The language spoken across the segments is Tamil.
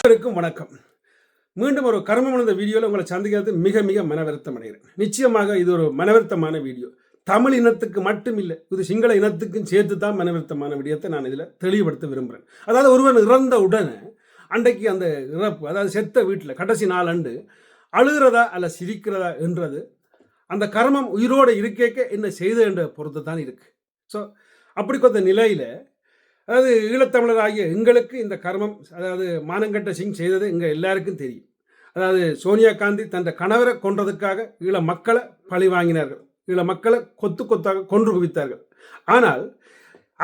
அனைவருக்கும் வணக்கம். மீண்டும் ஒரு கர்மமனந்த வீடியோவில் உங்களை சந்திக்கிறது மிக மிக மனவருத்தம் அடைகிறேன். நிச்சயமாக இது ஒரு மனவருத்தமான வீடியோ. தமிழ் இனத்துக்கு மட்டும் இல்லை இது சிங்கள இனத்துக்கும் சேர்த்து தான் மனவருத்தமான விடயத்தை நான் இதில் தெளிவுபடுத்த விரும்புகிறேன் அதாவது ஒருவன் இறந்த உடனே அன்றைக்கு அந்த இறப்பு அதாவது செத்த வீட்டில் கடைசி நாளண்டு அழுகிறதா அல்ல சிரிக்கிறதா என்றது அந்த கர்மம் உயிரோடு இருக்கேக்க என்ன செய்த என்ற பொறுத்து தான் இருக்குது ஸோ அப்படி கொடுத்த நிலையில் அதாவது ஈழத்தமிழர் ஆகிய எங்களுக்கு இந்த கர்மம் அதாவது மானங்கட்ட சிங் செய்தது எங்கள் எல்லாருக்கும் தெரியும். அதாவது சோனியா காந்தி தன் கணவரை கொன்றதுக்காக ஈழ மக்களை பழி வாங்கினார்கள். ஈழ மக்களை கொத்து கொத்தாக கொன்று குவித்தார்கள். ஆனால்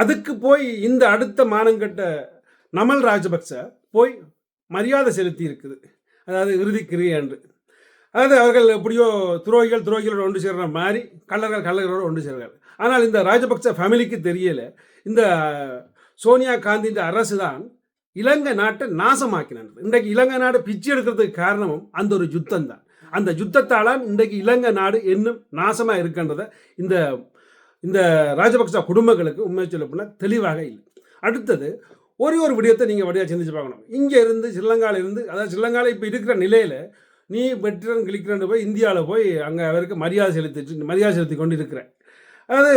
அதுக்கு போய் இந்த அடுத்த மானங்கட்ட நமல் ராஜபக்ச போய் மரியாதை செலுத்தி இருக்குது அதாவது இறுதி கிரியை அன்று. அதாவது அவர்கள் எப்படியோ துரோகிகள் துரோகிகளோடு ஒன்று சேர்கிற மாதிரி கள்ளர்கள் கள்ளர்களோடு ஒன்று சேர்கிறார்கள் ஆனால் இந்த ராஜபக்ச ஃபேமிலிக்கு தெரியலை. இந்த சோனியா காந்தியின் அரசு தான் இலங்கை நாட்டை நாசமாக்கினது. இன்றைக்கு இலங்கை நாடு பிச்சு எடுக்கிறதுக்கு காரணமும் அந்த ஒரு யுத்தம் தான் அந்த யுத்தத்தால் இன்றைக்கு இலங்கை நாடு இன்னும் நாசமாக இருக்கின்றத இந்த இந்த ராஜபக்ச குடும்பங்களுக்கு உண்மை சொல்ல போனால் தெளிவாக இல்லை. அடுத்தது ஒரே ஒரு விடயத்தை நீங்கள் வழியாக சிந்திச்சு பார்க்கணும். இங்கே இருந்து ஸ்ரீலங்காவில் இருந்து அதாவது ஸ்ரீலங்காவில் இப்போ இருக்கிற நிலையில் நீ வெற்றிடன் கிளிக்கிறன்னு போய் இந்தியாவில் போய் அங்கே அவருக்கு மரியாதை செலுத்தி மரியாதை செலுத்தி கொண்டு இருக்கிறேன் அதாவது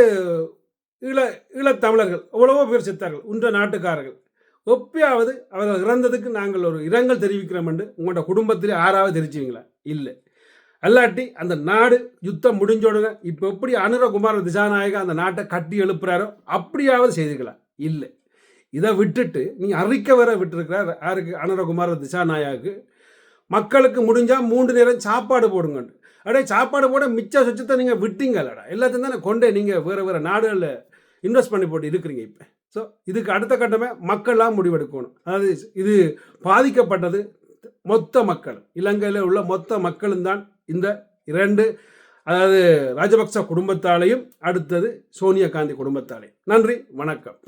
ஈழ ஈழத்தமிழர்கள் எவ்வளவோ பேர் செத்தார்கள் உன்ற நாட்டுக்காரர்கள். எப்பயாவது அவர்கள் இறந்ததுக்கு நாங்கள் ஒரு இரங்கல் தெரிவிக்கிறோம் என்று உங்களோட குடும்பத்தில் யாராவது தெரிச்சுவீங்களா இல்லை. அல்லாட்டி அந்த நாடு யுத்தம் முடிஞ்ச உடனே இப்போ எப்படி அனுரகுமார திசாநாயகா அந்த நாட்டை கட்டி எழுப்புறாரோ அப்படியாவது செய்துக்கலாம். இல்லை. இதை விட்டுட்டு நீ அறிக்க வர விட்டுருக்கிறார் யாருக்கு? அனுரகுமார திசாநாயகாவுக்கு மக்களுக்கு முடிஞ்சால் மூன்று நேரம் சாப்பாடு போடுங்க அடே சாப்பாடு போட மிச்ச சுச்சத்தை நீங்கள் விட்டீங்களடா? எல்லாத்தையும் தானே கொண்டே நீங்கள் வேறு வேறு நாடுகளில் இன்வெஸ்ட் பண்ணி போட்டு இருக்கிறீங்க இப்போ. ஸோ இதுக்கு அடுத்த கட்டமே மக்கள்லாம் முடிவெடுக்கணும். அதாவது இது பாதிக்கப்பட்டது மொத்த மக்கள். இலங்கையில் உள்ள மொத்த மக்களும் தான் இந்த இரண்டு அதாவது ராஜபக்ச குடும்பத்தாலையும் அடுத்தது சோனியா காந்தி குடும்பத்தாலையும். நன்றி வணக்கம்.